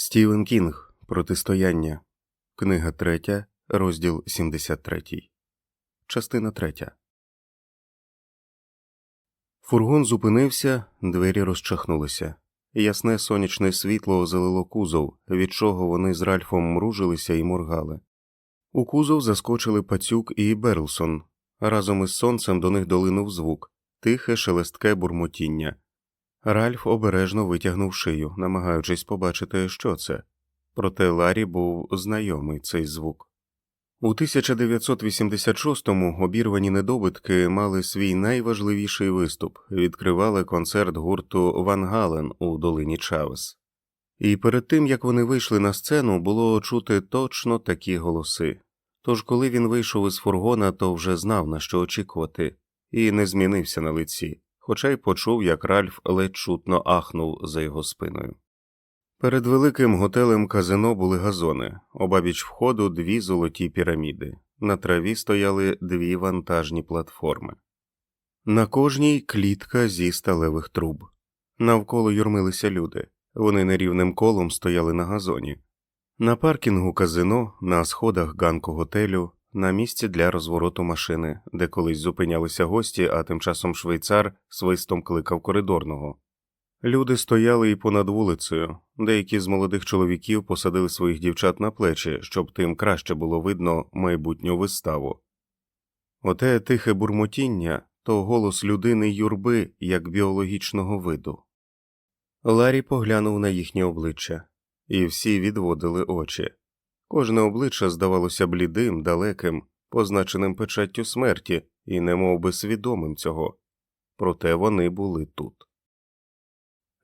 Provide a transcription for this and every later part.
Стівен Кінг Протистояння. Книга 3, розділ 73. Частина 3. Фургон зупинився, двері розчахнулися. Ясне сонячне світло озелило кузов, від чого вони з Ральфом мружилися і моргали. У кузов заскочили пацюк і Берлсон. Разом із сонцем до них долинув звук, тихе шелестке бурмотіння. Ральф обережно витягнув шию, намагаючись побачити, що це. Проте Ларі був знайомий цей звук. У 1986-му обірвані недобитки мали свій найважливіший виступ, відкривали концерт гурту Ван Гален у долині Чавес. І перед тим як вони вийшли на сцену, було чути точно такі голоси. Тож, коли він вийшов із фургона, то вже знав, на що очікувати, і не змінився на лиці хоча й почув, як Ральф ледь чутно ахнув за його спиною. Перед великим готелем казино були газони, обабіч входу дві золоті піраміди, на траві стояли дві вантажні платформи. На кожній клітка зі сталевих труб. Навколо юрмилися люди, вони нерівним колом стояли на газоні. На паркінгу казино, на сходах ганку готелю, на місці для розвороту машини, де колись зупинялися гості, а тим часом швейцар свистом кликав коридорного. Люди стояли і понад вулицею, деякі з молодих чоловіків посадили своїх дівчат на плечі, щоб тим краще було видно майбутню виставу. Оте тихе бурмотіння то голос людини юрби як біологічного виду. Ларі поглянув на їхнє обличчя, і всі відводили очі. Кожне обличчя здавалося блідим, далеким, позначеним печаттю смерті і немов би свідомим цього, проте вони були тут.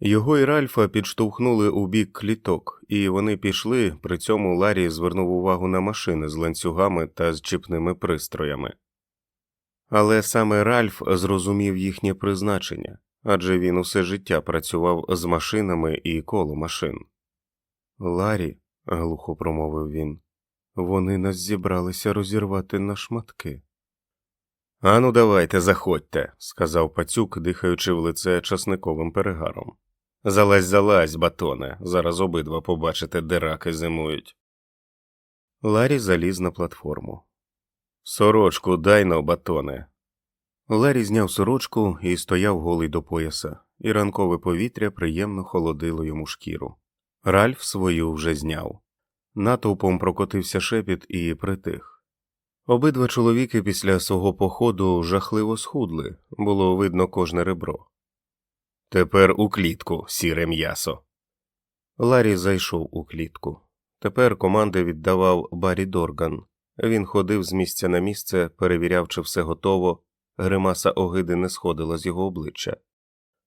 Його і Ральфа підштовхнули у бік кліток, і вони пішли, при цьому Ларі звернув увагу на машини з ланцюгами та з чіпними пристроями. Але саме Ральф зрозумів їхнє призначення адже він усе життя працював з машинами і коло машин. Ларі глухо промовив він. Вони нас зібралися розірвати на шматки. Ану, давайте, заходьте, сказав пацюк, дихаючи в лице часниковим перегаром. Залазь, залазь, батоне, зараз обидва побачите, де раки зимують. Ларі заліз на платформу. Сорочку дай но, батоне. Ларі зняв сорочку і стояв голий до пояса, і ранкове повітря приємно холодило йому шкіру. Ральф свою вже зняв. Натовпом прокотився шепіт і притих. Обидва чоловіки після свого походу жахливо схудли, було видно кожне ребро. Тепер у клітку, сіре м'ясо. Ларі зайшов у клітку. Тепер команди віддавав Барі Дорган. Він ходив з місця на місце, перевіряв, чи все готово, гримаса огиди не сходила з його обличчя.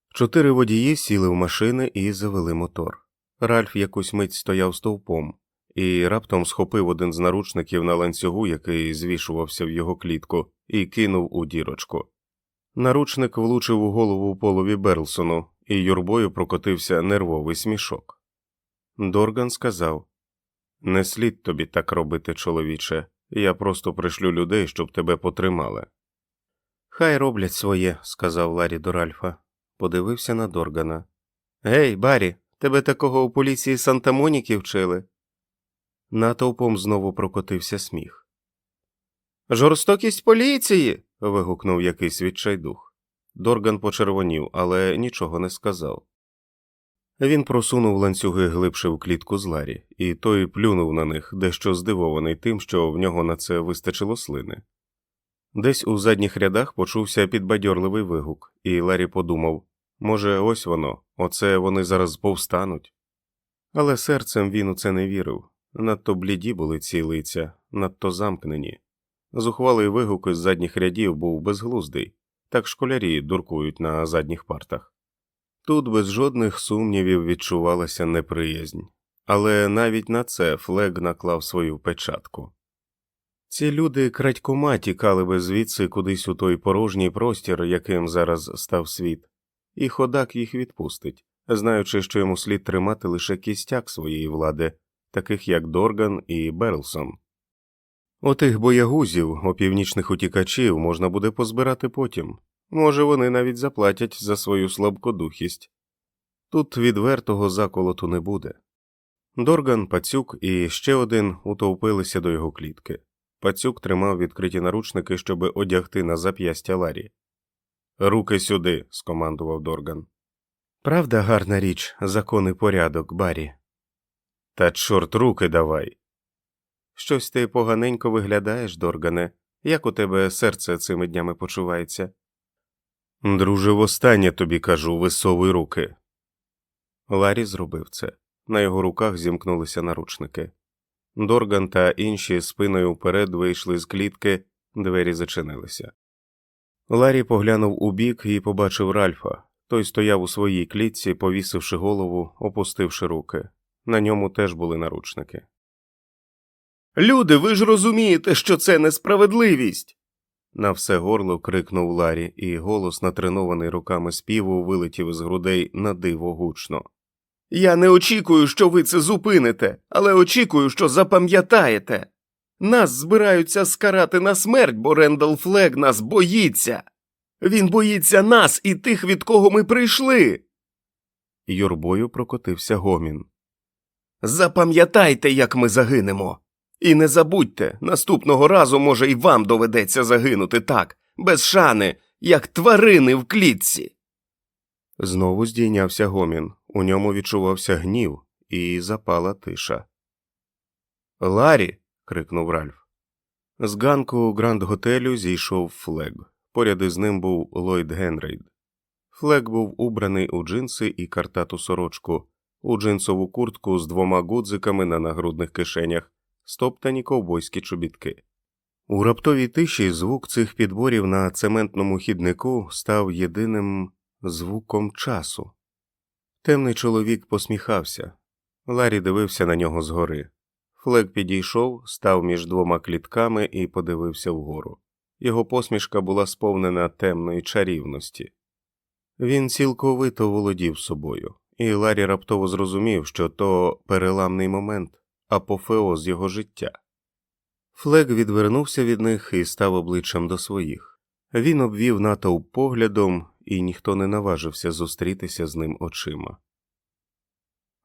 Чотири водії сіли в машини і завели мотор. Ральф якусь мить стояв стовпом і раптом схопив один з наручників на ланцюгу, який звішувався в його клітку, і кинув у дірочку. Наручник влучив у голову полові Берлсону, і юрбою прокотився нервовий смішок. Дорган сказав Не слід тобі так робити, чоловіче, я просто пришлю людей, щоб тебе потримали. Хай роблять своє, сказав Ларі до Ральфа. Подивився на Доргана. Гей, Барі, тебе такого у поліції Санта Моніки вчили. Натовпом знову прокотився сміх. Жорстокість поліції. вигукнув якийсь відчайдух. Дорган почервонів, але нічого не сказав. Він просунув ланцюги глибше в клітку з Ларі, і той плюнув на них, дещо здивований тим, що в нього на це вистачило слини. Десь у задніх рядах почувся підбадьорливий вигук, і Ларі подумав може, ось воно, оце вони зараз повстануть. Але серцем він у це не вірив. Надто бліді були ці лиця, надто замкнені. Зухвалий вигук із задніх рядів був безглуздий, так школярі дуркують на задніх партах. Тут без жодних сумнівів відчувалася неприязнь, але навіть на це Флег наклав свою печатку. Ці люди крадькома тікали би звідси кудись у той порожній простір, яким зараз став світ, і ходак їх відпустить, знаючи, що йому слід тримати лише кістяк своєї влади таких як Дорган і Берлсон. Отих боягузів, опівнічних утікачів можна буде позбирати потім. Може, вони навіть заплатять за свою слабкодухість. Тут відвертого заколоту не буде. Дорган, пацюк і ще один утовпилися до його клітки. Пацюк тримав відкриті наручники, щоб одягти на зап'ястя Ларі. Руки сюди, скомандував Дорган. Правда, гарна річ, закон і порядок, Барі. Та чорт руки давай. Щось ти поганенько виглядаєш, Доргане. Як у тебе серце цими днями почувається? Друже, востаннє тобі кажу, висовуй руки. Ларі зробив це. На його руках зімкнулися наручники. Дорган та інші спиною вперед вийшли з клітки, двері зачинилися. Ларі поглянув у бік і побачив Ральфа. Той стояв у своїй клітці, повісивши голову, опустивши руки. На ньому теж були наручники. Люди, ви ж розумієте, що це несправедливість. На все горло крикнув Ларі, і голос, натренований руками співу, вилетів з грудей на диво гучно. Я не очікую, що ви це зупините, але очікую, що запам'ятаєте. Нас збираються скарати на смерть, бо Рендал Флег нас боїться. Він боїться нас і тих, від кого ми прийшли. Юрбою прокотився гомін. Запам'ятайте, як ми загинемо. І не забудьте, наступного разу, може, і вам доведеться загинути так, без шани, як тварини в клітці. Знову здійнявся гомін, у ньому відчувався гнів, і запала тиша. Ларі. Крикнув Ральф. З ганку гранд готелю зійшов флег. Поряд із ним був Ллойд Генрейд. Флег був убраний у джинси і картату сорочку, у джинсову куртку з двома гудзиками на нагрудних кишенях, стоптані ковбойські чобітки. У раптовій тиші звук цих підборів на цементному хіднику став єдиним звуком часу. Темний чоловік посміхався. Ларі дивився на нього згори. Флек підійшов, став між двома клітками і подивився вгору. Його посмішка була сповнена темної чарівності. Він цілковито володів собою, і Ларі раптово зрозумів, що то переламний момент, апофеоз його життя. Флек відвернувся від них і став обличчям до своїх. Він обвів натовп поглядом, і ніхто не наважився зустрітися з ним очима.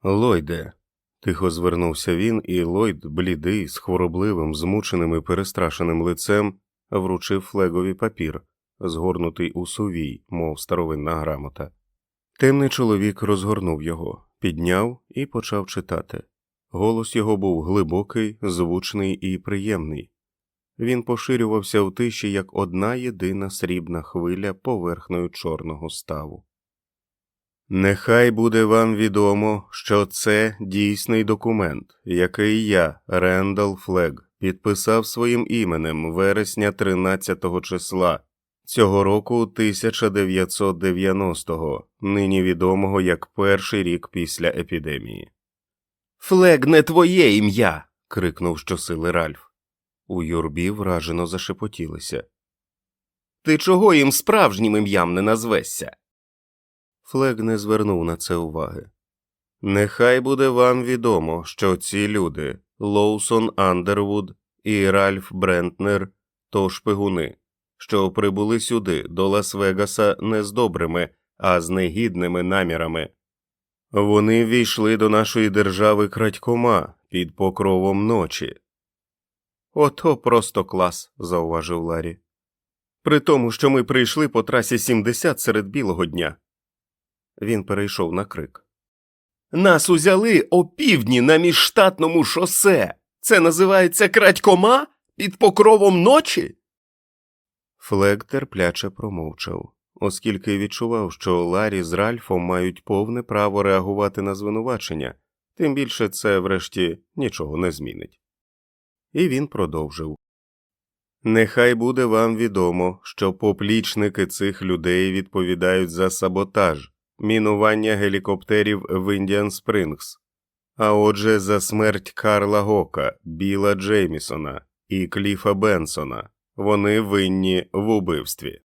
Лойде. Тихо звернувся він, і Ллойд, блідий, з хворобливим, змученим і перестрашеним лицем, вручив флегові папір, згорнутий у сувій, мов старовинна грамота. Темний чоловік розгорнув його, підняв і почав читати. Голос його був глибокий, звучний і приємний. Він поширювався в тиші, як одна єдина срібна хвиля поверхнею чорного ставу. Нехай буде вам відомо, що це дійсний документ, який я, Рендал Флег, підписав своїм іменем вересня 13 числа цього року 1990-го, нині відомого як перший рік після епідемії. Флег не твоє ім'я. крикнув щосили Ральф. У юрбі вражено зашепотілися. Ти чого їм справжнім ім'ям не назвешся? Флег не звернув на це уваги. Нехай буде вам відомо, що ці люди Лоусон Андервуд і Ральф Брентнер то шпигуни, що прибули сюди до Лас-Вегаса не з добрими, а з негідними намірами. Вони ввійшли до нашої держави крадькома під покровом ночі. Ото просто клас, зауважив Ларі. При тому, що ми прийшли по трасі 70 серед білого дня. Він перейшов на крик. Нас узяли опівдні на міжштатному шосе. Це називається крадькома під покровом ночі. Флег терпляче промовчав, оскільки відчував, що Ларі з Ральфом мають повне право реагувати на звинувачення, тим більше це, врешті, нічого не змінить. І він продовжив. Нехай буде вам відомо, що поплічники цих людей відповідають за саботаж, мінування гелікоптерів в Індіан Спрингс, а отже, за смерть Карла Гока, Біла Джеймісона і Кліфа Бенсона. Вони винні в убивстві.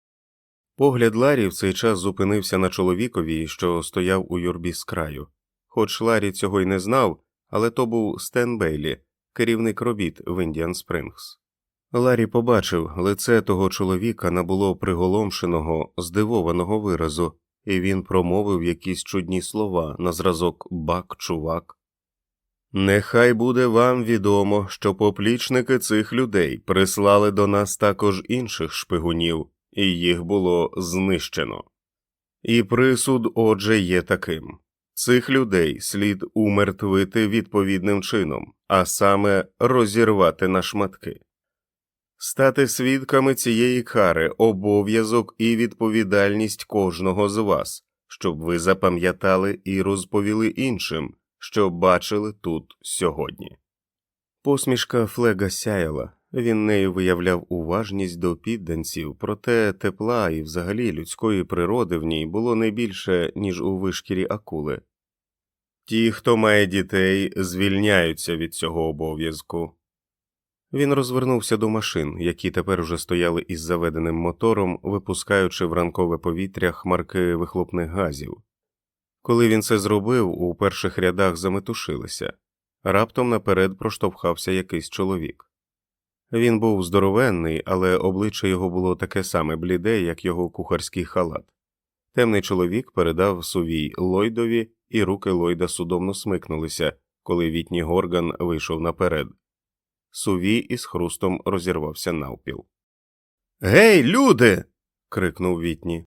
Погляд Ларі в цей час зупинився на чоловікові, що стояв у юрбі з краю. Хоч Ларі цього й не знав, але то був Стен Бейлі, керівник робіт в Індіан Спрингс. Ларі побачив, лице того чоловіка набуло приголомшеного, здивованого виразу, і він промовив якісь чудні слова на зразок бак, чувак. Нехай буде вам відомо, що поплічники цих людей прислали до нас також інших шпигунів, і їх було знищено. І присуд, отже, є таким цих людей слід умертвити відповідним чином, а саме розірвати на шматки. Стати свідками цієї кари обов'язок і відповідальність кожного з вас, щоб ви запам'ятали і розповіли іншим, що бачили тут сьогодні. Посмішка Флега сяяла, він нею виявляв уважність до підданців, проте тепла і взагалі людської природи в ній було не більше, ніж у вишкірі акули. Ті, хто має дітей, звільняються від цього обов'язку. Він розвернувся до машин, які тепер уже стояли із заведеним мотором, випускаючи в ранкове повітря хмарки вихлопних газів. Коли він це зробив, у перших рядах заметушилися. Раптом наперед проштовхався якийсь чоловік. Він був здоровенний, але обличчя його було таке саме бліде, як його кухарський халат. Темний чоловік передав сувій Ллойдові, і руки Ллойда судомно смикнулися, коли Вітні Горган вийшов наперед. Сувій із хрустом розірвався навпіл. Гей, люди. крикнув Вітні.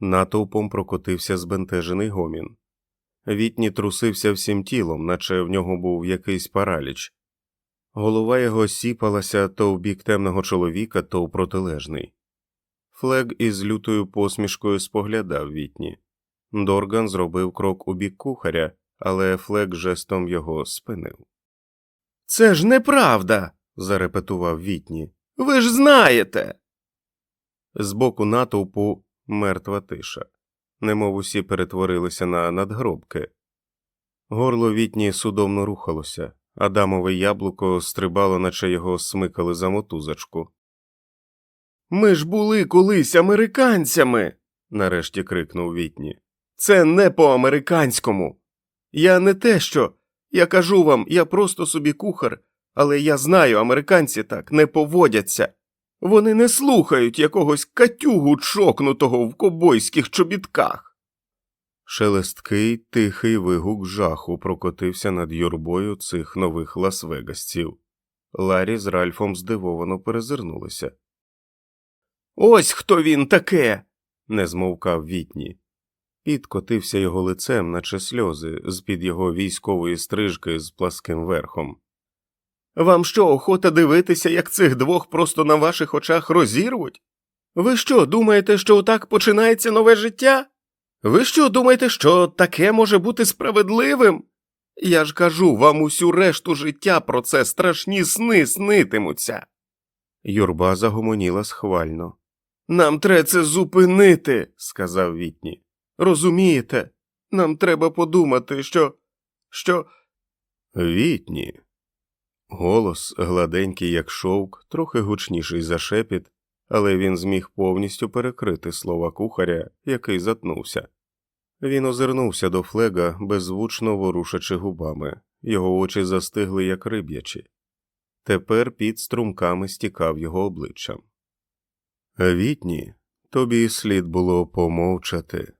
Натовпом прокотився збентежений гомін. Вітні трусився всім тілом, наче в нього був якийсь параліч. Голова його сіпалася то в бік темного чоловіка, то в протилежний. Флег із лютою посмішкою споглядав вітні. Дорган зробив крок у бік кухаря, але Флег жестом його спинив. Це ж неправда. зарепетував вітні. Ви ж знаєте. Збоку натовпу мертва тиша, немов усі перетворилися на надгробки. Горло вітні судомно рухалося, Адамове яблуко стрибало, наче його смикали за мотузочку. Ми ж були колись американцями. нарешті крикнув Вітні. Це не по американському. Я не те що. Я кажу вам, я просто собі кухар, але я знаю, американці так не поводяться. Вони не слухають якогось катюгу чокнутого в кобойських чобітках. Шелесткий тихий вигук жаху прокотився над юрбою цих нових Лас-Вегасців. Ларі з Ральфом здивовано перезирнулися. Ось хто він таке. не змовкав Вітні. Підкотився його лицем, наче сльози, з під його військової стрижки з пласким верхом. Вам що, охота дивитися, як цих двох просто на ваших очах розірвуть? Ви що, думаєте, що отак починається нове життя? Ви що думаєте, що таке може бути справедливим? Я ж кажу, вам усю решту життя про це страшні сни снитимуться. Юрба загомоніла схвально. Нам треба це зупинити, сказав Вітні. Розумієте, нам треба подумати, що. що. Вітні. Голос, гладенький, як шовк, трохи гучніший за шепіт, але він зміг повністю перекрити слова кухаря, який затнувся. Він озирнувся до флега, беззвучно ворушачи губами, його очі застигли, як риб'ячі. Тепер під струмками стікав його обличчям. Вітні, тобі слід було помовчати.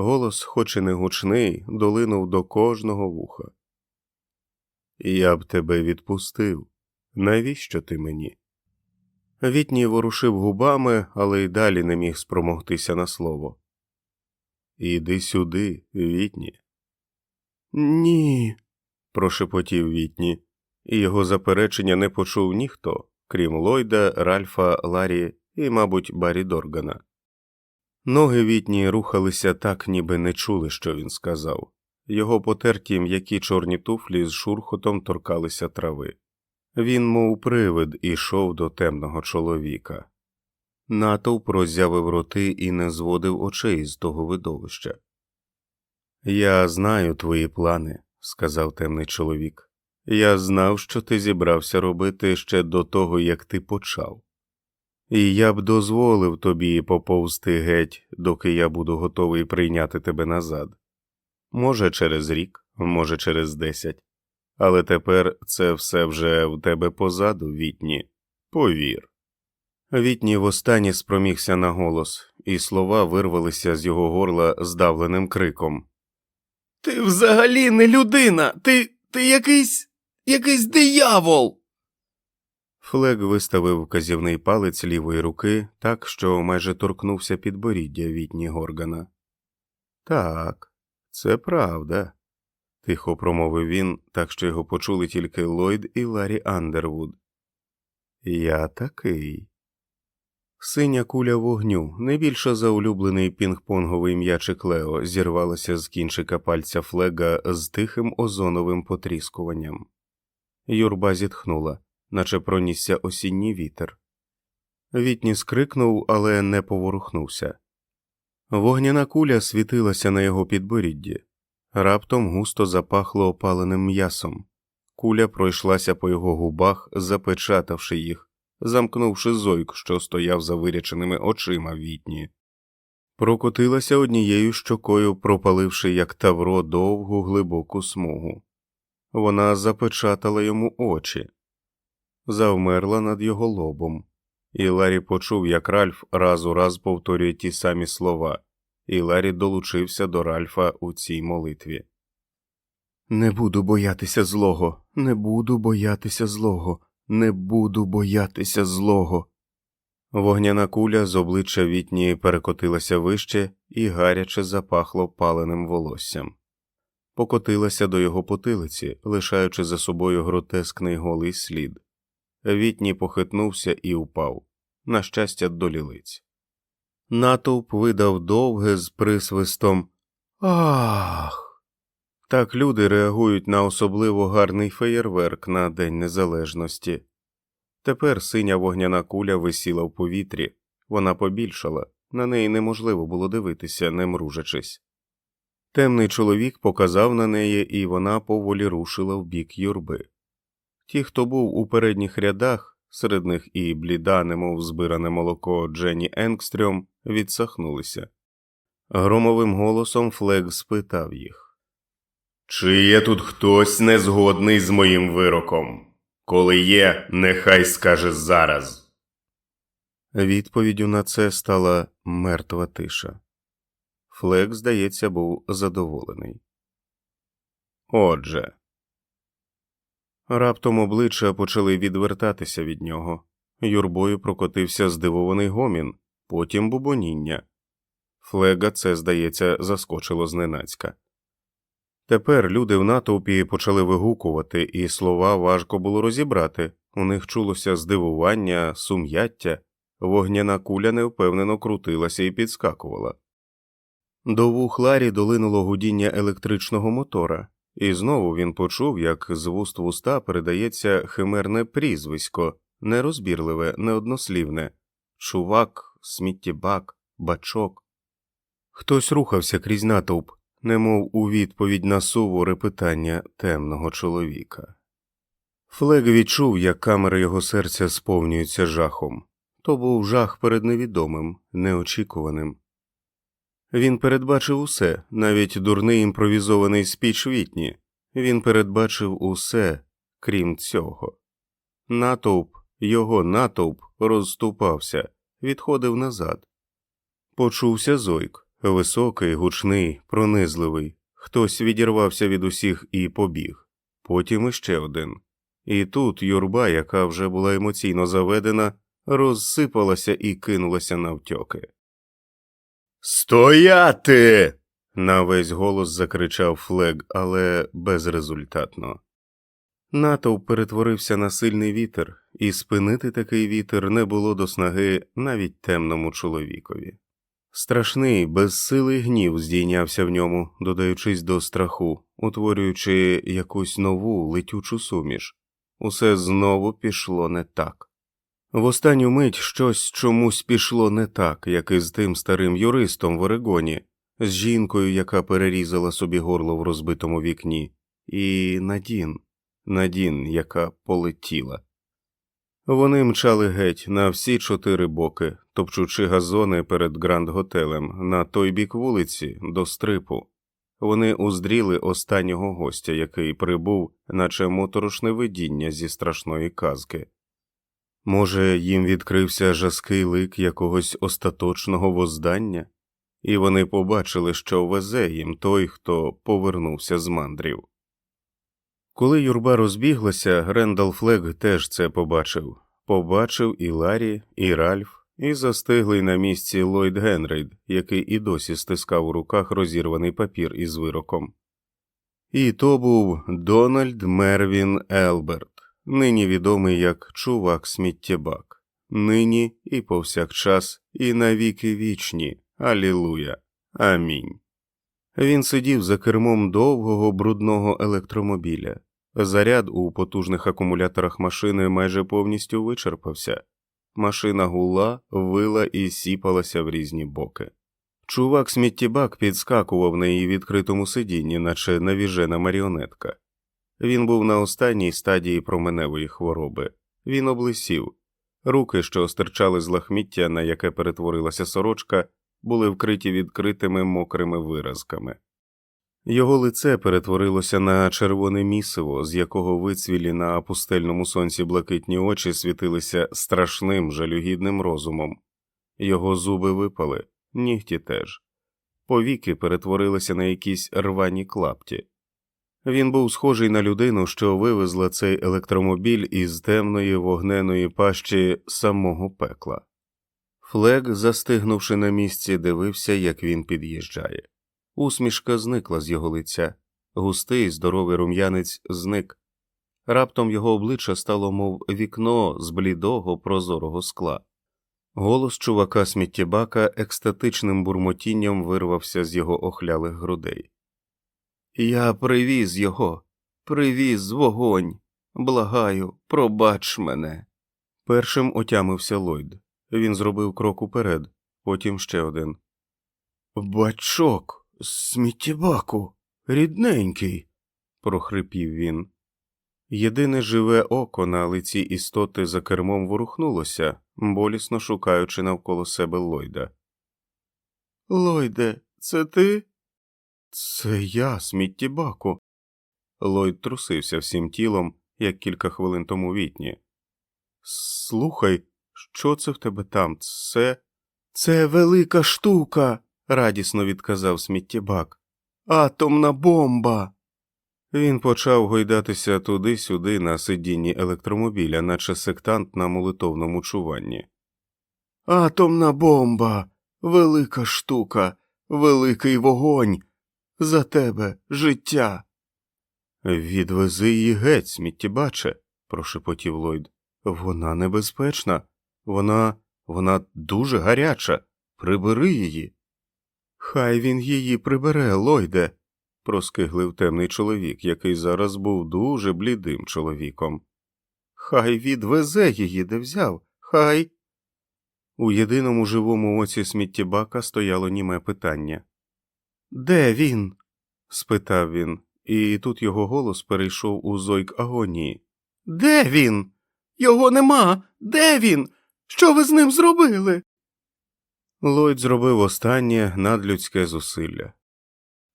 Голос, хоч і не гучний, долинув до кожного вуха. Я б тебе відпустив. Навіщо ти мені? Вітній ворушив губами, але й далі не міг спромогтися на слово. Іди сюди, Вітні. Ні. прошепотів Вітні, і його заперечення не почув ніхто, крім Ллойда, Ральфа, Ларі і, мабуть, Барі Доргана. Ноги Вітні рухалися так, ніби не чули, що він сказав. Його потерті м'які чорні туфлі з шурхотом торкалися трави. Він, мов привид, ішов до темного чоловіка. Натовп роззявив роти і не зводив очей з того видовища. Я знаю твої плани, сказав темний чоловік. Я знав, що ти зібрався робити ще до того, як ти почав. І я б дозволив тобі поповзти геть, доки я буду готовий прийняти тебе назад. Може, через рік, може, через десять. Але тепер це все вже в тебе позаду, Вітні. Повір. Вітні востаннє спромігся на голос, і слова вирвалися з його горла здавленим криком. Ти взагалі не людина, ти. ти якийсь. якийсь диявол. Флег виставив вказівний палець лівої руки так, що майже торкнувся підборіддя Вітні Горгана. Так, це правда, тихо промовив він, так що його почули тільки Ллойд і Ларі Андервуд. Я такий. Синя куля вогню, не більше за улюблений пінг-понговий м'ячик Лео, зірвалася з кінчика пальця флега з тихим озоновим потріскуванням. Юрба зітхнула, наче пронісся осінній вітер. Вітні скрикнув, але не поворухнувся. Вогняна куля світилася на його підборідді. Раптом густо запахло опаленим м'ясом. Куля пройшлася по його губах, запечатавши їх замкнувши зойк, що стояв за виряченими очима вітні. Прокотилася однією щокою, пропаливши, як тавро, довгу глибоку смугу. Вона запечатала йому очі, завмерла над його лобом, і Ларі почув, як Ральф раз у раз повторює ті самі слова, і Ларі долучився до Ральфа у цій молитві. Не буду боятися злого, не буду боятися злого. Не буду боятися злого. Вогняна куля з обличчя вітні перекотилася вище і гаряче запахло паленим волоссям, покотилася до його потилиці, лишаючи за собою гротескний голий слід. Вітні похитнувся і упав, на щастя, до лілиць. Натовп видав довге з присвистом Ах. Так люди реагують на особливо гарний феєрверк на День Незалежності. Тепер синя вогняна куля висіла в повітрі, вона побільшала, на неї неможливо було дивитися, не мружачись. Темний чоловік показав на неї, і вона поволі рушила в бік юрби. Ті, хто був у передніх рядах, серед них і бліда, немов збиране молоко Дженні Енгстрьом, відсахнулися. Громовим голосом Флег спитав їх. Чи є тут хтось незгодний з моїм вироком? Коли є, нехай скаже зараз. Відповіддю на це стала мертва тиша. Флек, здається, був задоволений. Отже, раптом обличчя почали відвертатися від нього. Юрбою прокотився здивований гомін, потім бубоніння. Флега це, здається, заскочило зненацька. Тепер люди в натовпі почали вигукувати, і слова важко було розібрати. У них чулося здивування, сум'яття, вогняна куля невпевнено крутилася і підскакувала. До вух Ларі долинуло гудіння електричного мотора, і знову він почув, як з вуст в уста передається химерне прізвисько, нерозбірливе, неоднослівне чувак, сміттєбак, бачок. Хтось рухався крізь натовп немов у відповідь на суворе питання темного чоловіка. Флег відчув, як камери його серця сповнюються жахом. То був жах перед невідомим, неочікуваним. Він передбачив усе, навіть дурний імпровізований спіч вітні. Він передбачив усе, крім цього. Натовп, його натовп розступався, відходив назад. Почувся зойк. Високий, гучний, пронизливий, хтось відірвався від усіх і побіг, потім іще один. І тут юрба, яка вже була емоційно заведена, розсипалася і кинулася навтьоки. Стояти. на весь голос закричав Флег, але безрезультатно. Натовп перетворився на сильний вітер, і спинити такий вітер не було до снаги навіть темному чоловікові. Страшний, безсилий гнів здійнявся в ньому, додаючись до страху, утворюючи якусь нову летючу суміш. Усе знову пішло не так. В останню мить щось чомусь пішло не так, як і з тим старим юристом в Орегоні, з жінкою, яка перерізала собі горло в розбитому вікні, і Надін, Надін, яка полетіла. Вони мчали геть на всі чотири боки, топчучи газони перед гранд готелем на той бік вулиці до стрипу. Вони уздріли останнього гостя, який прибув, наче моторошне видіння зі страшної казки. Може, їм відкрився жаский лик якогось остаточного воздання, і вони побачили, що везе їм той, хто повернувся з мандрів. Коли юрба розбіглася, Грендал Флег теж це побачив. Побачив і Ларі, і Ральф, і застиглий на місці Ллойд Генрейд, який і досі стискав у руках розірваний папір із вироком. І то був Дональд Мервін Елберт, нині відомий як чувак сміттєбак, нині і повсякчас, і навіки вічні. Алілуя. Амінь. Він сидів за кермом довгого брудного електромобіля. Заряд у потужних акумуляторах машини майже повністю вичерпався. Машина гула, вила і сіпалася в різні боки. Чувак сміттєбак підскакував на її відкритому сидінні, наче навіжена маріонетка. Він був на останній стадії променевої хвороби. Він облисів. Руки, що стирчали з лахміття, на яке перетворилася сорочка, були вкриті відкритими мокрими виразками. Його лице перетворилося на червоне місиво, з якого вицвілі на пустельному сонці блакитні очі світилися страшним жалюгідним розумом. Його зуби випали, нігті теж. Повіки перетворилися на якісь рвані клапті. Він був схожий на людину, що вивезла цей електромобіль із темної вогненої пащі самого пекла. Флег, застигнувши на місці, дивився, як він під'їжджає. Усмішка зникла з його лиця, густий, здоровий рум'янець зник. Раптом його обличчя стало, мов вікно з блідого прозорого скла. Голос чувака сміттєбака екстатичним бурмотінням вирвався з його охлялих грудей. Я привіз його, привіз вогонь. Благаю, пробач мене. Першим отямився Ллойд. Він зробив крок уперед, потім ще один. Бачок, сміттєбаку, рідненький, прохрипів він. Єдине живе око на лиці істоти за кермом ворухнулося, болісно шукаючи навколо себе Ллойда. Ллойде, це ти? Це я, сміттєбаку. Ллойд трусився всім тілом, як кілька хвилин тому вітні. Слухай, що це в тебе там? Це. Це велика штука, радісно відказав сміттєбак. Атомна бомба. Він почав гойдатися туди-сюди на сидінні електромобіля, наче сектант на молитовному чуванні. Атомна бомба, велика штука, великий вогонь. За тебе життя. Відвези її геть, сміттєбаче, прошепотів Ллойд. Вона небезпечна, вона. вона дуже гаряча. Прибери її. Хай він її прибере, Ллойде, проскиглив темний чоловік, який зараз був дуже блідим чоловіком. Хай відвезе її, де взяв, хай. У єдиному живому оці сміттєбака стояло німе питання. Де він? спитав він, і тут його голос перейшов у зойк агонії. Де він? Його нема. Де він? Що ви з ним зробили? Ллойд зробив останнє надлюдське зусилля.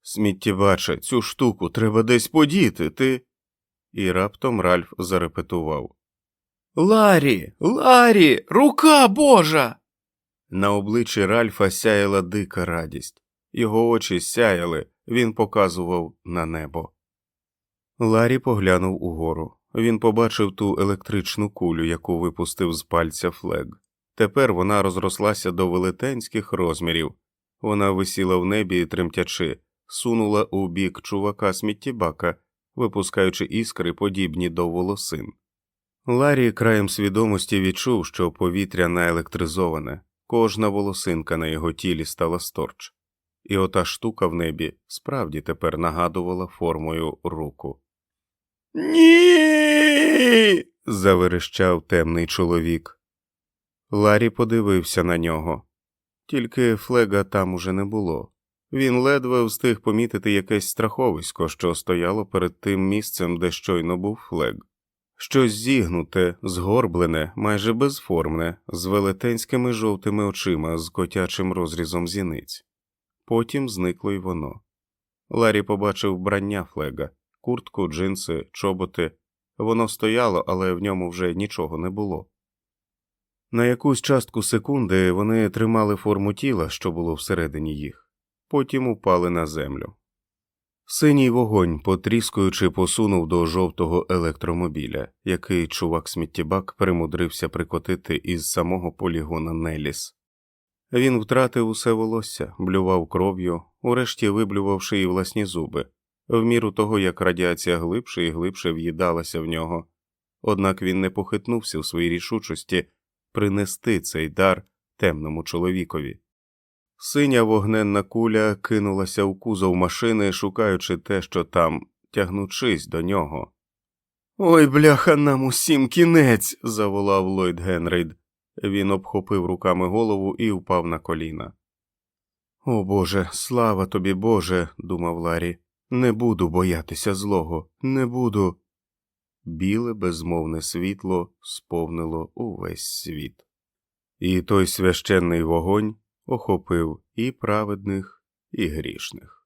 Сміттєбаче, цю штуку треба десь подіти, ти. І раптом Ральф зарепетував. Ларі, Ларі, рука Божа. На обличчі Ральфа сяяла дика радість. Його очі сяяли, він показував на небо. Ларі поглянув угору. Він побачив ту електричну кулю, яку випустив з пальця флег. Тепер вона розрослася до велетенських розмірів. Вона висіла в небі тремтячи, сунула у бік чувака сміттєбака, випускаючи іскри, подібні до волосин. Ларі краєм свідомості відчув, що повітря наелектризоване, кожна волосинка на його тілі стала сторч, і ота штука в небі справді тепер нагадувала формою руку. Ні. заверещав темний чоловік. Ларі подивився на нього. Тільки флега там уже не було. Він ледве встиг помітити якесь страховисько, що стояло перед тим місцем, де щойно був флег. Щось зігнуте, згорблене, майже безформне, з велетенськими жовтими очима, з котячим розрізом зіниць. Потім зникло й воно. Ларі побачив вбрання флега, куртку, джинси, чоботи. Воно стояло, але в ньому вже нічого не було. На якусь частку секунди вони тримали форму тіла, що було всередині їх, потім упали на землю. Синій вогонь, потріскуючи, посунув до жовтого електромобіля, який чувак сміттєбак примудрився прикотити із самого полігона Неліс. Він втратив усе волосся, блював кров'ю, урешті виблювавши і власні зуби, в міру того, як радіація глибше і глибше в'їдалася в нього. Однак він не похитнувся в своїй рішучості принести цей дар темному чоловікові. Синя вогненна куля кинулася у кузов машини, шукаючи те, що там, тягнучись до нього. Ой, бляха, нам усім кінець. заволав Ллойд Генрейд. Він обхопив руками голову і впав на коліна. О Боже, слава тобі, Боже, думав Ларі. Не буду боятися злого, не буду. Біле безмовне світло сповнило увесь світ. І той священний вогонь охопив і праведних, і грішних.